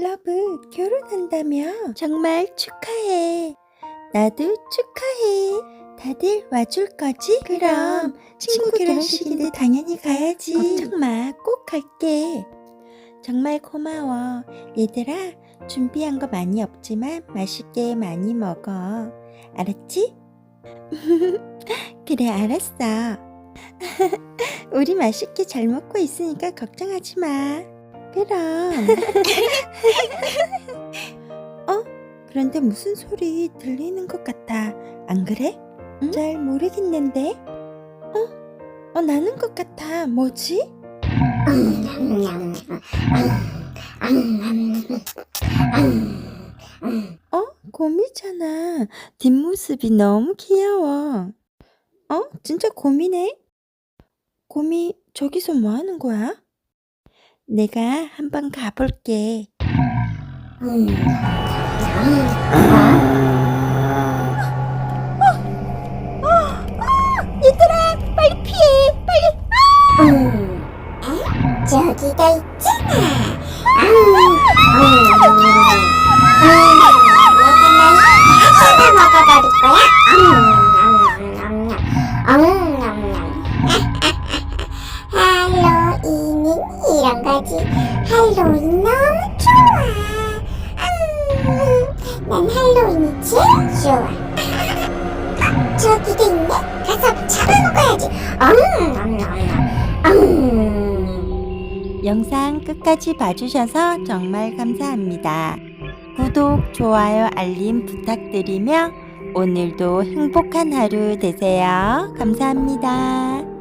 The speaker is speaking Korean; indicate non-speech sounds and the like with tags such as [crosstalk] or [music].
러브, 결혼한다며? 정말 축하해. 나도 축하해. 다들 와줄 거지? 그럼 친구 결혼식인데 당연히 가야지. 걱정 마, 꼭 갈게. 정말 고마워. 얘들아, 준비한 거 많이 없지만 맛있게 많이 먹어. 알았지? [laughs] 그래, 알았어. [laughs] 우리 맛있게 잘 먹고 있으니까 걱정하지 마. 그럼. [laughs] 어? 그런데 무슨 소리 들리는 것 같아. 안 그래? 잘 모르겠는데. 어? 어, 나는 것 같아. 뭐지? 어? 곰이잖아. 뒷모습이 너무 귀여워. 어? 진짜 곰이네? 곰이 저기서 뭐 하는 거야? 내가 한번 가볼게. 얘들아, 빨리 피해! 빨리! 음, 에? 저기가 있잖아. 음, 음, 음, 내 거지. 할로윈 너무 좋아. 음, 난 할로윈이 제일 좋아. 저기가 있네. 가서 잡아먹어야지. 음, 음, 음, 음. 영상 끝까지 봐주셔서 정말 감사합니다. 구독, 좋아요, 알림 부탁드리며 오늘도 행복한 하루 되세요. 감사합니다.